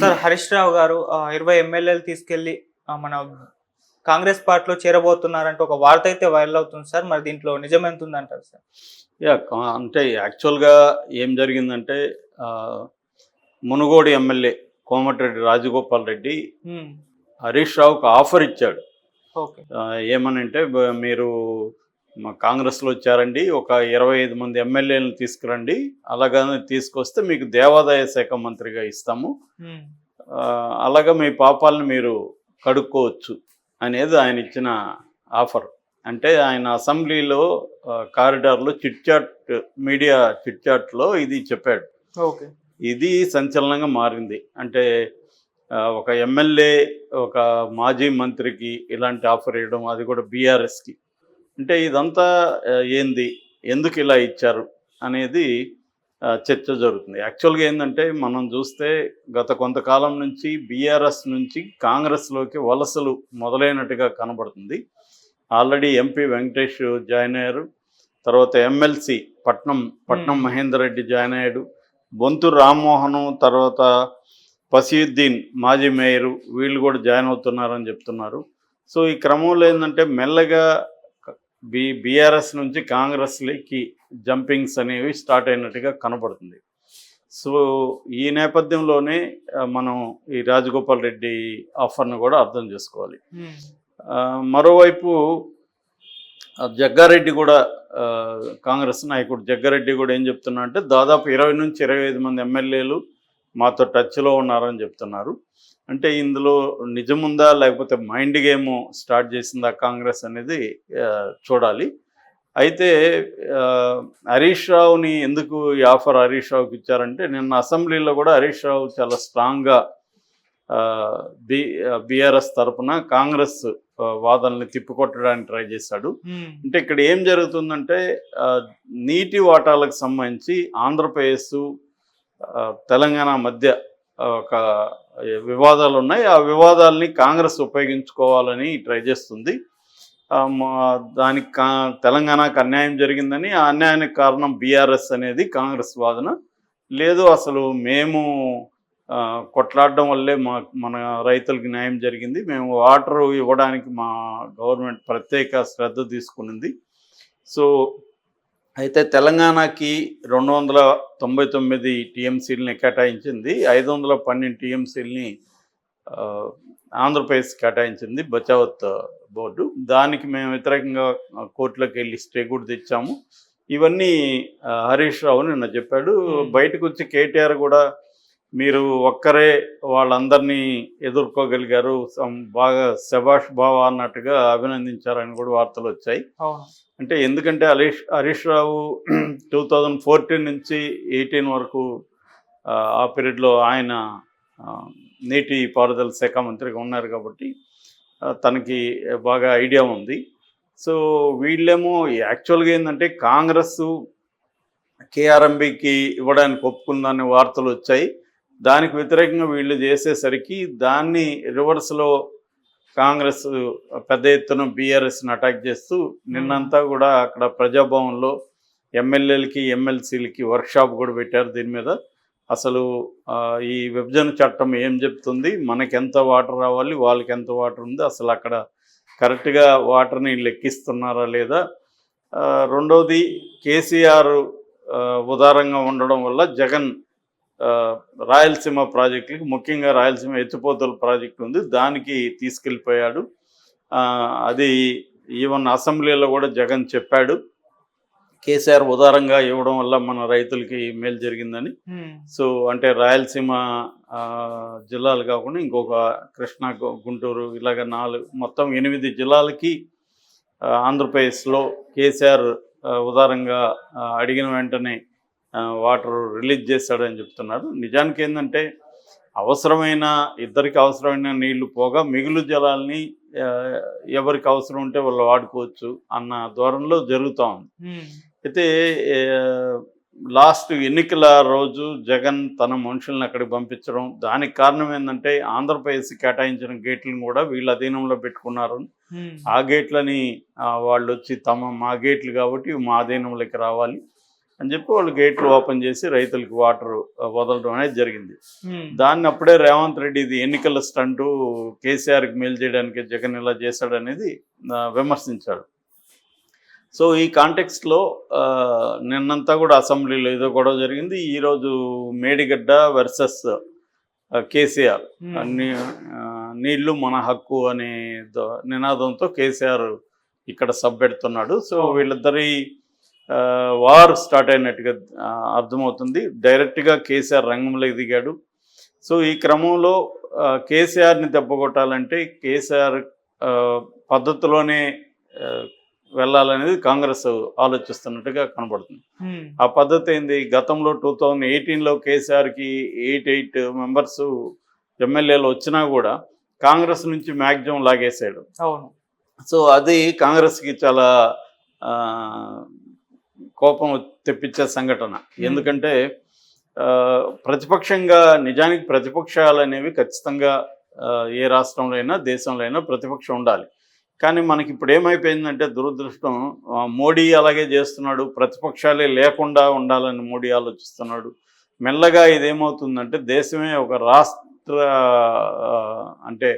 Sir Harish Rao గారు ఇరవై ఎమ్మెల్యేలు తీసుకెళ్ళి మన కాంగ్రెస్ పార్టీలో చేరబోతున్నారంటే ఒక వార్త అయితే వైరల్ అవుతుంది సార్. మరి దీంట్లో నిజం ఎంత ఉందంటారు సార్? యా అంటే యాక్చువల్గా ఏం జరిగిందంటే మునుగోడు ఎమ్మెల్యే కోమటిరెడ్డి రాజగోపాల్ రెడ్డి హరీష్ రావుకు ఆఫర్ ఇచ్చాడు. ఏమనంటే మీరు మా కాంగ్రెస్లో వచ్చారండి. ఒక ఇరవై ఐదు మంది ఎమ్మెల్యేలను తీసుకురండి. అలాగని తీసుకొస్తే మీకు దేవాదాయ శాఖ మంత్రిగా ఇస్తాము. అలాగా మీ పాపాలను మీరు కడుక్కోవచ్చు అనేది ఆయన ఇచ్చిన ఆఫర్. అంటే ఆయన అసెంబ్లీలో కారిడార్లో చిట్ చాట్ మీడియా చిట్ చాట్లో ఇది చెప్పాడు. ఓకే. ఇది సంచలనంగా మారింది. అంటే ఒక ఎమ్మెల్యే ఒక మాజీ మంత్రికి ఇలాంటి ఆఫర్ ఇవ్వడం అది కూడా బీఆర్ఎస్కి. అంటే ఇదంతా ఏంది? ఎందుకు ఇలా ఇచ్చారు? అనేది చర్చ జరుగుతుంది. యాక్చువల్గా ఏంటంటే మనం చూస్తే గత కొంతకాలం నుంచి బీఆర్ఎస్ నుంచి కాంగ్రెస్లోకి వలసలు మొదలైనట్టుగా కనబడుతుంది. ఆల్రెడీ ఎంపీ వెంకటేష్ జాయిన్ అయ్యారు. తర్వాత ఎమ్మెల్సీ పట్నం పట్నం. మహేందర్ రెడ్డి జాయిన్ అయ్యాడు. బొంతు రామ్మోహన్ తర్వాత పసీయుద్దీన్ మాజీ మేయరు వీళ్ళు కూడా జాయిన్ అవుతున్నారని చెప్తున్నారు. సో ఈ క్రమంలో ఏంటంటే మెల్లగా బి బీఆర్ఎస్ నుంచి కాంగ్రెస్లోకి జంపింగ్స్ అనేవి స్టార్ట్ అయినట్టుగా కనబడుతుంది. సో ఈ నేపథ్యంలోనే మనం ఈ రాజగోపాల్ రెడ్డి ఆఫర్ను కూడా అర్థం చేసుకోవాలి. మరోవైపు జగ్గారెడ్డి కూడా కాంగ్రెస్ నాయకుడు జగ్గారెడ్డి కూడా ఏం చెప్తున్నా అంటే దాదాపు ఇరవై నుంచి ఇరవై ఐదు మంది ఎమ్మెల్యేలు మాతో టచ్లో ఉన్నారని చెప్తున్నారు. అంటే ఇందులో నిజముందా లేకపోతే మైండ్ గేమ్ స్టార్ట్ చేసిందా కాంగ్రెస్ అనేది చూడాలి. అయితే హరీష్ రావుని ఎందుకు ఈ ఆఫర్ హరీష్ రావుకి ఇచ్చారంటే నిన్న అసెంబ్లీలో కూడా హరీష్ రావు చాలా స్ట్రాంగ్గా బి బీఆర్ఎస్ తరపున కాంగ్రెస్ వాదనల్ని తిప్పికొట్టడానికి ట్రై చేశాడు. అంటే ఇక్కడ ఏం జరుగుతుందంటే నీటి వాటాలకు సంబంధించి ఆంధ్రప్రదేశ్ తెలంగాణ మధ్య ఒక వివాదాలు ఉన్నాయి ఆ వివాదాలని కాంగ్రెస్ ఉపయోగించుకోవాలని ట్రై చేస్తుంది. మా- దానికి కా తెలంగాణకు అన్యాయం జరిగిందని ఆ అన్యాయానికి కారణం బీఆర్ఎస్ అనేది కాంగ్రెస్ వాదన. లేదు అసలు మేము కొట్లాడడం వల్లే మా మన రైతులకు న్యాయం జరిగింది. మేము వాటర్ ఇవ్వడానికి మా గవర్నమెంట్ ప్రత్యేక శ్రద్ధ తీసుకునింది. సో అయితే తెలంగాణకి రెండు వందల తొంభై తొమ్మిది టీఎంసీలని కేటాయించింది ఐదు వందల పన్నెండు టీఎంసీలని ఆంధ్రప్రదేశ్ కేటాయించింది బచావత్ బోర్డు. దానికి మేము వ్యతిరేకంగా కోర్టులోకి వెళ్ళి స్టే కూడా తెచ్చాము. ఇవన్నీ హరీష్ రావు నిన్న చెప్పాడు. బయటకు వచ్చి కేటీఆర్ కూడా మీరు ఒక్కరే వాళ్ళందరినీ ఎదుర్కోగలిగారు. బాగా శభాష్ బావా అన్నట్టుగా అభినందించారని కూడా వార్తలు వచ్చాయి. అంటే ఎందుకంటే Harish Harish Rao two thousand fourteen నుంచి ఎయిటీన్ వరకు ఆ, పీరియడ్లో ఆయన నీటి పారుదల శాఖ మంత్రిగా ఉన్నారు కాబట్టి తనకి బాగా ఐడియా ఉంది. సో వీళ్ళేమో యాక్చువల్గా ఏంటంటే కాంగ్రెస్ కేఆర్ఎంబికి ఇవ్వడానికి ఒప్పుకుందని వార్తలు వచ్చాయి. దానికి వ్యతిరేకంగా వీళ్ళు చేసేసరికి దాన్ని రివర్స్లో కాంగ్రెస్ పెద్ద ఎత్తున బీఆర్ఎస్ని అటాక్ చేస్తూ నిన్నంతా కూడా అక్కడ ప్రజాభవన్లో ఎమ్మెల్యేలకి ఎమ్మెల్సీలకి వర్క్షాప్ కూడా పెట్టారు దీని మీద. అసలు ఈ విభజన చట్టం ఏం చెప్తుంది? మనకి ఎంత వాటర్ రావాలి? వాళ్ళకి ఎంత వాటర్ ఉంది? అసలు అక్కడ కరెక్ట్గా వాటర్ని లెక్కిస్తున్నారా లేదా? రెండవది కేసీఆర్ ఉదారంగా ఉండడం వల్ల జగన్ రాయలసీమ ప్రాజెక్టులకి ముఖ్యంగా రాయలసీమ ఎత్తిపోతల ప్రాజెక్టు ఉంది. దానికి తీసుకెళ్ళిపోయాడు. అది ఈవెన్ అసెంబ్లీలో కూడా జగన్ చెప్పాడు. కేసీఆర్ ఉదారంగా ఇవ్వడం వల్ల మన రైతులకి మేలు జరిగిందని. సో అంటే రాయలసీమ జిల్లాలు కాకుండా ఇంకొక కృష్ణా గుంటూరు ఇలాగ నాలుగు మొత్తం ఎనిమిది జిల్లాలకి ఆంధ్రప్రదేశ్లో కేసీఆర్ ఉదారంగా అడిగిన వెంటనే వాటర్ రిలీజ్ చేశాడని చెప్తున్నారు నిజానికి ఏంటంటే అవసరమైన ఇద్దరికి అవసరమైన నీళ్ళు పోగా మిగులు జలాల్ని ఎవరికి అవసరం ఉంటే వాళ్ళు వాడుకోవచ్చు అన్న ధోరణిలో జరుగుతూ ఉంది. అయితే లాస్ట్ ఎన్నికల రోజు జగన్ తన మనుషుల్ని అక్కడికి పంపించడం దానికి కారణం ఏంటంటే ఆంధ్రప్రదేశ్ కేటాయించిన గేట్లను కూడా వీళ్ళ అధీనంలో పెట్టుకున్నారు. ఆ గేట్లని వాళ్ళు వచ్చి తమ మా గేట్లు కాబట్టి మా అధీనంలోకి రావాలి. అని చెప్పి వాళ్ళు గేట్లు ఓపెన్ చేసి రైతులకు వాటర్ వదలడం అనేది జరిగింది. దాన్ని అప్పుడే రేవంత్ రెడ్డి ఇది ఎన్నికల స్టంటు కేసీఆర్కి మేలు చేయడానికి జగన్ ఇలా చేశాడు అనేది విమర్శించాడు. సో ఈ కాంటెక్స్ట్లో నిన్నంతా కూడా అసెంబ్లీలో ఏదో గొడవ జరిగింది. ఈరోజు మేడిగడ్డ వర్సెస్ కేసీఆర్. నీళ్ళు మన హక్కు అనే నినాదంతో కేసీఆర్ ఇక్కడ సబ్బెడుతున్నాడు. సో వీళ్ళిద్దరి వార్ స్టార్ట్ అయినట్టుగా అర్థమవుతుంది. డైరెక్ట్గా కేసీఆర్ రంగంలోకి దిగాడు. సో ఈ క్రమంలో కేసీఆర్ని దెబ్బకొట్టాలంటే కేసీఆర్ పద్ధతిలోనే వెళ్ళాలనేది కాంగ్రెస్ ఆలోచిస్తున్నట్టుగా కనబడుతుంది. ఆ పద్ధతి ఏంది? గతంలో టూ థౌజండ్ ఎయిటీన్లో కేసీఆర్కి ఎయిట్ ఎయిట్ మెంబర్స్ ఎమ్మెల్యేలు వచ్చినా కూడా కాంగ్రెస్ నుంచి మ్యాక్సిమం లాగేశాడు. అవును. సో అది కాంగ్రెస్కి చాలా కోపం తెప్పించే సంఘటన. ఎందుకంటే ప్రతిపక్షంగా నిజానికి ప్రతిపక్షాలు అనేవి ఖచ్చితంగా ఏ రాష్ట్రంలో అయినా దేశంలో అయినా ప్రతిపక్షం ఉండాలి. కానీ మనకి ఇప్పుడు ఏమైపోయిందంటే దురదృష్టం మోడీ అలాగే చేస్తున్నాడు ప్రతిపక్షాలే లేకుండా ఉండాలని మోడీ ఆలోచిస్తున్నాడు. మెల్లగా ఇదేమవుతుందంటే దేశమే ఒక రాష్ట్ర అంటే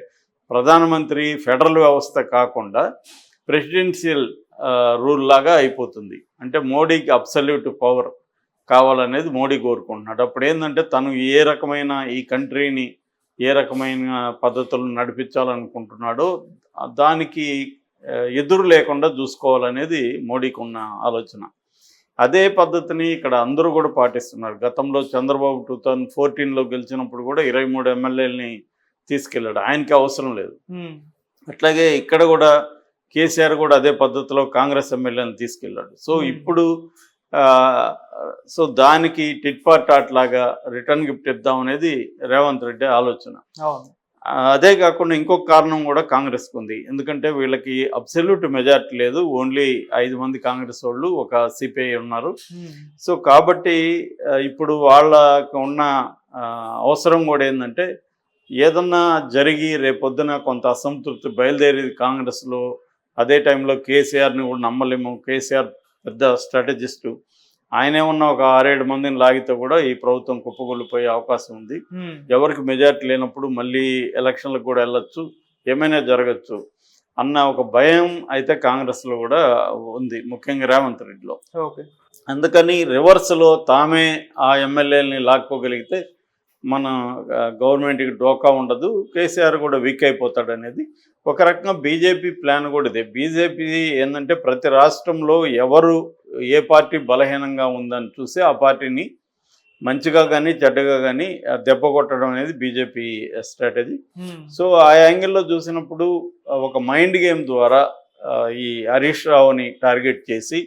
ప్రధానమంత్రి ఫెడరల్ వ్యవస్థ కాకుండా ప్రెసిడెన్షియల్ రూల్ లాగా అయిపోతుంది. అంటే మోడీకి అబ్సల్యూట్ పవర్ కావాలనేది మోడీ కోరుకుంటున్నాడు. అప్పుడు ఏంటంటే తను ఏ రకమైన ఈ కంట్రీని ఏ రకమైన పద్ధతులను నడిపించాలనుకుంటున్నాడో దానికి ఎదురు లేకుండా చూసుకోవాలనేది మోడీకి ఉన్న ఆలోచన. అదే పద్ధతిని ఇక్కడ అందరూ కూడా పాటిస్తున్నారు. గతంలో చంద్రబాబు టూ థౌజండ్ ఫోర్టీన్లో గెలిచినప్పుడు కూడా ఇరవై మూడు ఎమ్మెల్యేలని తీసుకెళ్ళాడు. ఆయనకి అవసరం లేదు. అట్లాగే ఇక్కడ కూడా కేసీఆర్ కూడా అదే పద్ధతిలో కాంగ్రెస్ ఎమ్మెల్యేలను తీసుకెళ్ళాడు. So Hmm. ఇప్పుడు సో దానికి టిట్ ఫార్ టాట్ లాగా రిటర్న్ గిఫ్ట్ ఇద్దాం అనేది రేవంత్ రెడ్డి ఆలోచన. అదే కాకుండా ఇంకొక కారణం కూడా కాంగ్రెస్కి ఉంది. ఎందుకంటే వీళ్ళకి అబ్సల్యూట్ మెజార్టీ లేదు. ఓన్లీ ఐదు మంది కాంగ్రెస్ వాళ్ళు ఒక సిపిఐ ఉన్నారు. ఉమ్, సో కాబట్టి ఇప్పుడు వాళ్ళకు ఉన్న అవసరం కూడా ఏంటంటే ఏదన్నా జరిగి రేపొద్దున కొంత అసంతృప్తి బయలుదేరేది కాంగ్రెస్లో అదే టైంలో కేసీఆర్ని కూడా నమ్మలేము. కేసీఆర్ పెద్ద స్ట్రాటజిస్టు. ఆయన ఏమన్నా ఒక ఆరేడు మందిని లాగితే కూడా ఈ ప్రభుత్వం కుప్పగొల్లిపోయే అవకాశం ఉంది. ఎవరికి మెజార్టీ లేనప్పుడు మళ్ళీ ఎలక్షన్లకు కూడా వెళ్ళొచ్చు. ఏమైనా జరగచ్చు అన్న ఒక భయం అయితే కాంగ్రెస్లో కూడా ఉంది ముఖ్యంగా రేవంత్ రెడ్డిలో. ఓకే. అందుకని రివర్స్లో తామే ఆ ఎమ్మెల్యేలని లాక్కోగలిగితే మన గవర్నమెంట్కి డోకా ఉండదు. కేసీఆర్ కూడా వీక్ అయిపోతాడు అనేది ఒక రకంగా బీజేపీ ప్లాన్ కూడా ఇదే. బీజేపీ ఏంటంటే ప్రతి రాష్ట్రంలో ఎవరు ఏ పార్టీ బలహీనంగా ఉందని చూసి ఆ పార్టీని మంచిగా కానీ చెడ్డగా కానీ దెబ్బ కొట్టడం అనేది బీజేపీ స్ట్రాటజీ ఉమ్, సో ఆ యాంగిల్లో చూసినప్పుడు ఒక మైండ్ గేమ్ ద్వారా ఈ హరీష్ రావుని టార్గెట్ చేసి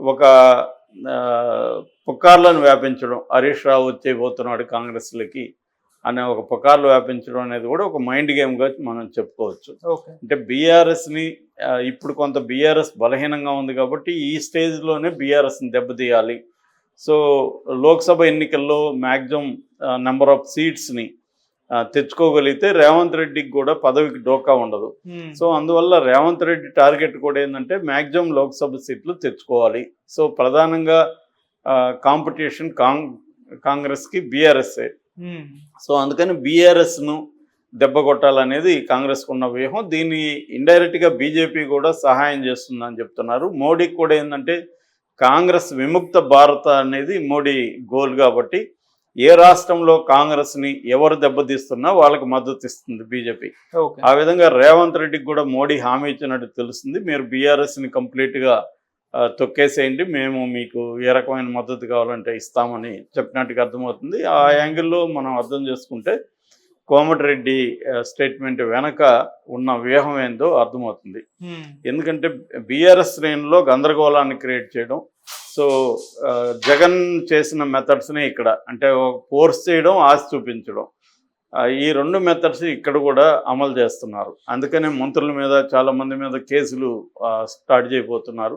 ఒక పుకార్లను వ్యాపించడం హరీష్ రావు వచ్చేయబోతున్నాడు కాంగ్రెస్లకి అనే ఒక పుకార్లు వ్యాపించడం అనేది కూడా ఒక మైండ్ గేమ్గా మనం చెప్పుకోవచ్చు. ఓకే. అంటే బీఆర్ఎస్ని ఇప్పుడు కొంత బీఆర్ఎస్ బలహీనంగా ఉంది కాబట్టి ఈ స్టేజ్లోనే బీఆర్ఎస్ని దెబ్బతీయాలి. సో లోక్సభ ఎన్నికల్లో మ్యాక్సిమం నెంబర్ ఆఫ్ సీట్స్ని తెచ్చుకోగలిగితే రేవంత్ రెడ్డికి కూడా పదవికి డోకా ఉండదు. సో అందువల్ల రేవంత్ రెడ్డి టార్గెట్ కూడా ఏంటంటే మ్యాక్సిమం లోక్సభ సీట్లు తెచ్చుకోవాలి. సో ప్రధానంగా కాంపిటీషన్ కాంగ్ కాంగ్రెస్కి బీఆర్ఎస్ఏ. సో అందుకని బీఆర్ఎస్ను దెబ్బ కొట్టాలనేది కాంగ్రెస్కు ఉన్న వ్యూహం. దీన్ని ఇండైరెక్ట్గా బీజేపీ కూడా సహాయం చేస్తుందని చెప్తున్నారు. మోడీకి కూడా ఏంటంటే కాంగ్రెస్ విముక్త భారత అనేది మోడీ గోల్ కాబట్టి ఏ రాష్ట్రంలో కాంగ్రెస్ని ఎవరు దెబ్బతీస్తున్నా వాళ్ళకి మద్దతు ఇస్తుంది బీజేపీ. ఆ విధంగా రేవంత్ రెడ్డికి కూడా మోడీ హామీ ఇచ్చినట్టు తెలుస్తుంది. మీరు బీఆర్ఎస్ని కంప్లీట్గా ఆ, తొక్కేసేయండి. మేము మీకు ఏ రకమైన మద్దతు కావాలంటే ఇస్తామని చెప్పినట్టుగా అర్థమవుతుంది. ఆ యాంగిల్లో మనం అర్థం చేసుకుంటే కోమటిరెడ్డి స్టేట్మెంట్ వెనక ఉన్న వ్యూహం ఏందో అర్థమవుతుంది. ఎందుకంటే బీఆర్ఎస్ శ్రేణిలో గందరగోళాన్ని క్రియేట్ చేయడం సో ఆ, జగన్ చేసిన మెథడ్స్ని ఇక్కడ అంటే ఫోర్స్ చేయడం ఆశ చూపించడం. ఈ రెండు మెథడ్స్ ఇక్కడ కూడా అమలు చేస్తున్నారు. అందుకనే మంత్రుల మీద చాలా మంది మీద కేసులు ఆ, స్టార్ట్ చేయబోతున్నారు.